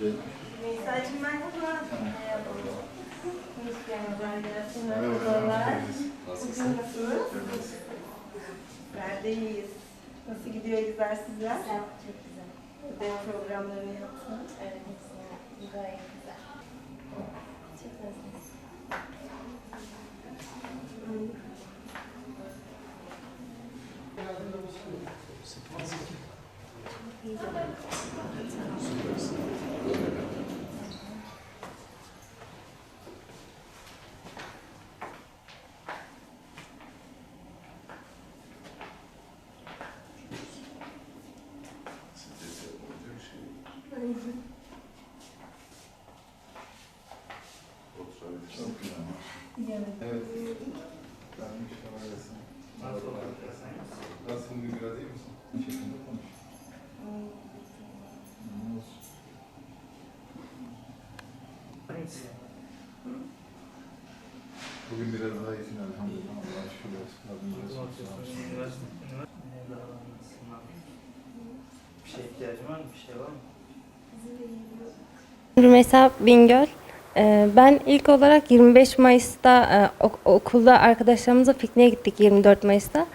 Nisa'cığım merhaba. Merhaba. Hoş geldiniz. Merhabalar. Bugün nasılsınız? Ben de iyiyiz. Nasıl gidiyor egzersizler? Çok güzel. Ödev programlarını yaptın. Evet, hepsini. Gayet güzel. Çok özledim. Evet. Gelmiş kamerası. Nasıl bugün biraz iyi misin? Bir şekilde konuş. Ne olsun? Bugün biraz daha iyisin elhamdülillah. Allah'a şükür olsun. Rabbim. Bir şey ihtiyacın var mı? Bir şey var mı? Rümeysa Bingöl. Ee, Ben ilk olarak 25 Mayıs'ta e, ok- okulda arkadaşlarımızla pikniğe gittik 24 Mayıs'ta.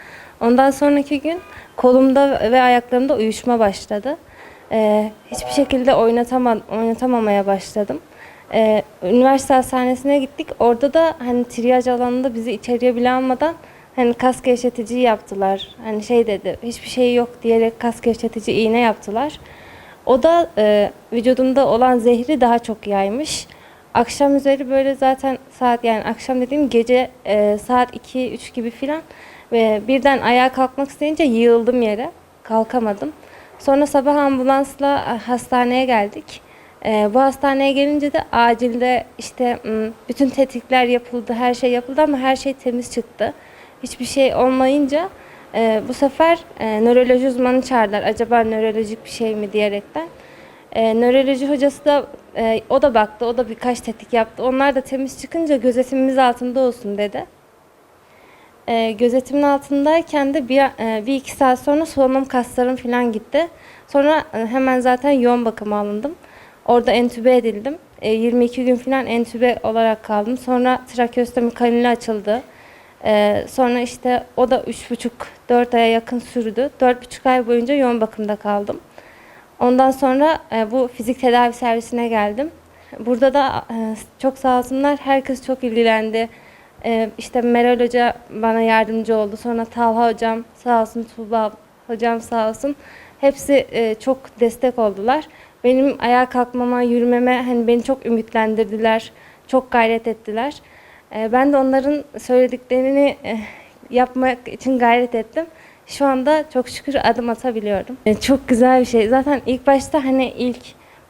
Ondan sonraki gün kolumda ve ayaklarımda uyuşma başladı. Ee, Hiçbir şekilde oynatama, oynatamamaya başladım. Ee, Üniversite hastanesine gittik. Orada da hani triyaj alanında bizi içeriye bile almadan hani kas gevşetici yaptılar. Hani şey dedi hiçbir şey yok diyerek kas gevşetici iğne yaptılar. O da e, vücudumda olan zehri daha çok yaymış. Akşam üzeri böyle zaten saat yani akşam dediğim gece e, saat 2-3 gibi filan ve birden ayağa kalkmak isteyince yığıldım yere. Kalkamadım. Sonra sabah ambulansla e, hastaneye geldik. E, bu hastaneye gelince de acilde işte bütün tetkikler yapıldı, her şey yapıldı ama her şey temiz çıktı. Hiçbir şey olmayınca e, bu sefer e, nöroloji uzmanı çağırdılar. Acaba nörolojik bir şey mi diyerekten. E, nöroloji hocası da e, o da baktı, o da birkaç tetkik yaptı. Onlar da temiz çıkınca gözetimimiz altında olsun dedi. E, gözetimin altındayken de bir, e, bir iki saat sonra solunum kaslarım falan gitti. Sonra e, hemen zaten yoğun bakıma alındım. Orada entübe edildim. E, 22 gün falan entübe olarak kaldım. Sonra trakeostomi kanülü açıldı. Ee, sonra işte o da üç buçuk, dört aya yakın sürdü. Dört buçuk ay boyunca yoğun bakımda kaldım. Ondan sonra e, bu fizik tedavi servisine geldim. Burada da e, çok sağ olsunlar, herkes çok ilgilendi. E, işte Meral Hoca bana yardımcı oldu. Sonra Talha Hocam sağ olsun, Tuğba Hocam sağ olsun. Hepsi e, çok destek oldular. Benim ayağa kalkmama, yürümeme hani beni çok ümitlendirdiler. Çok gayret ettiler. E, Ben de onların söylediklerini e, yapmak için gayret ettim. Şu anda çok şükür adım atabiliyorum. E, Çok güzel bir şey. Zaten ilk başta hani ilk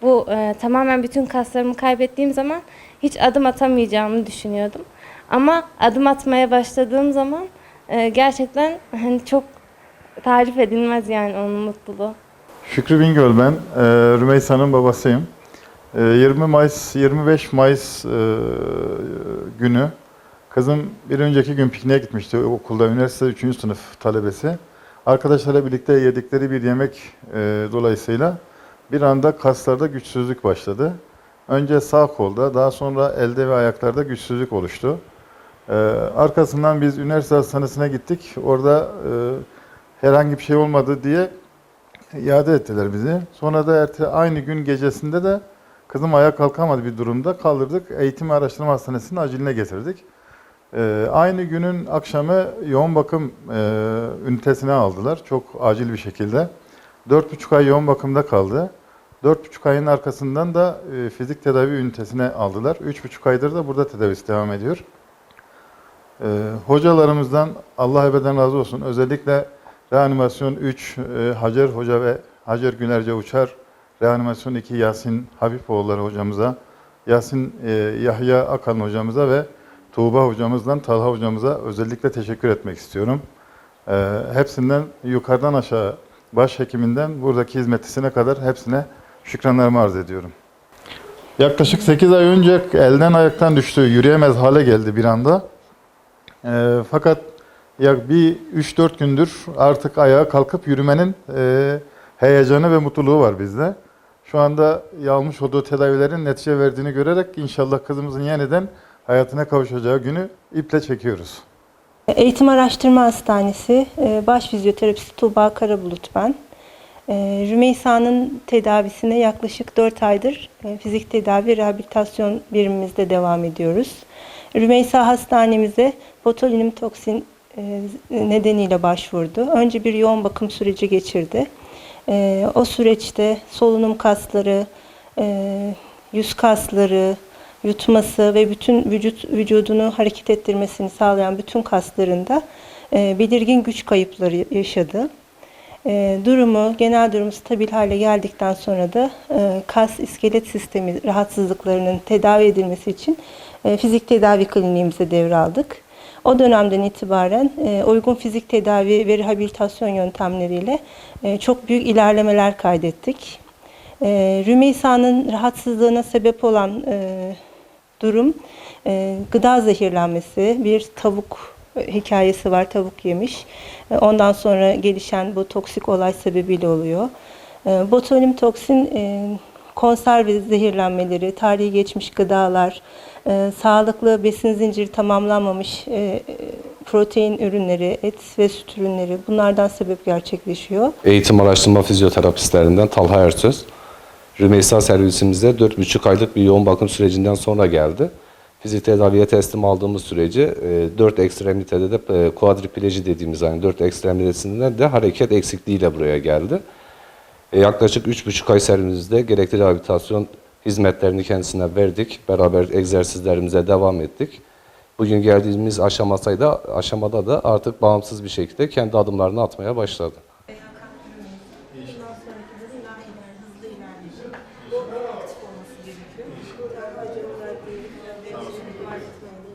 bu e, tamamen bütün kaslarımı kaybettiğim zaman hiç adım atamayacağımı düşünüyordum. Ama adım atmaya başladığım zaman e, gerçekten hani çok tarif edilmez yani onun mutluluğu. Şükrü Bingöl ben. Ee, Rümeysa'nın babasıyım. Ee, 20 Mayıs, 25 Mayıs e, günü kızım bir önceki gün pikniğe gitmişti okulda. Üniversite 3. sınıf talebesi. Arkadaşlarla birlikte yedikleri bir yemek e, dolayısıyla bir anda kaslarda güçsüzlük başladı. Önce sağ kolda, daha sonra elde ve ayaklarda güçsüzlük oluştu. Ee, arkasından biz üniversite hastanesine gittik. Orada e, herhangi bir şey olmadı diye iade ettiler bizi. Sonra da erte, aynı gün gecesinde de kızım ayağa kalkamadı bir durumda. Kaldırdık. Eğitim Araştırma Hastanesi'nin aciline getirdik. Ee, aynı günün akşamı yoğun bakım e, ünitesine aldılar. Çok acil bir şekilde. Dört buçuk ay yoğun bakımda kaldı. Dört buçuk ayın arkasından da e, fizik tedavi ünitesine aldılar. Üç buçuk aydır da burada tedavisi devam ediyor. Ee, hocalarımızdan Allah ebeden razı olsun. Özellikle Reanimasyon 3 e, Hacer Hoca ve Hacer Günerce Uçar, Reanimasyon 2 Yasin Habipoğulları hocamıza, Yasin e, Yahya Akan hocamıza ve Tuğba hocamızdan Talha hocamıza özellikle teşekkür etmek istiyorum. E, hepsinden yukarıdan aşağı başhekiminden buradaki hizmetlisine kadar hepsine şükranlarımı arz ediyorum. Yaklaşık 8 ay önce elden ayaktan düştü, yürüyemez hale geldi bir anda. E, fakat ya bir 3-4 gündür artık ayağa kalkıp yürümenin e, heyecanı ve mutluluğu var bizde. Şu anda almış olduğu tedavilerin netice verdiğini görerek inşallah kızımızın yeniden hayatına kavuşacağı günü iple çekiyoruz. Eğitim Araştırma Hastanesi e, baş fizyoterapisti Tuğba Karabulut ben. E, Rümeysa'nın tedavisine yaklaşık 4 aydır e, fizik tedavi rehabilitasyon birimimizde devam ediyoruz. Rümeysa hastanemize botulinum toksin nedeniyle başvurdu. Önce bir yoğun bakım süreci geçirdi. E, O süreçte solunum kasları, e, yüz kasları, yutması ve bütün vücut vücudunu hareket ettirmesini sağlayan bütün kaslarında e, belirgin güç kayıpları yaşadı. E, durumu, genel durumu stabil hale geldikten sonra da e, kas iskelet sistemi rahatsızlıklarının tedavi edilmesi için e, fizik tedavi kliniğimize devraldık. O dönemden itibaren e, uygun fizik tedavi ve rehabilitasyon yöntemleriyle e, çok büyük ilerlemeler kaydettik. E, Rümeysa'nın rahatsızlığına sebep olan durum gıda zehirlenmesi, bir tavuk hikayesi var, tavuk yemiş. Ondan sonra gelişen bu toksik olay sebebiyle oluyor. Botulinum toksin konserve zehirlenmeleri, tarihi geçmiş gıdalar, e, sağlıklı besin zinciri tamamlanmamış e, protein ürünleri, et ve süt ürünleri bunlardan sebep gerçekleşiyor. Eğitim araştırma fizyoterapistlerinden Talha Ersöz. Rümeysa servisimizde 4,5 aylık bir yoğun bakım sürecinden sonra geldi. Fizik tedaviye teslim aldığımız sürece 4 ekstremitede de e, kuadripleji dediğimiz yani 4 ekstremitesinde de hareket eksikliğiyle buraya geldi. E, Yaklaşık 3,5 ay servisimizde gerekli rehabilitasyon hizmetlerini kendisine verdik. Beraber egzersizlerimize devam ettik. Bugün geldiğimiz aşamasıyla, aşamada da artık bağımsız bir şekilde kendi adımlarını atmaya başladı. İlerleyecek. Aktif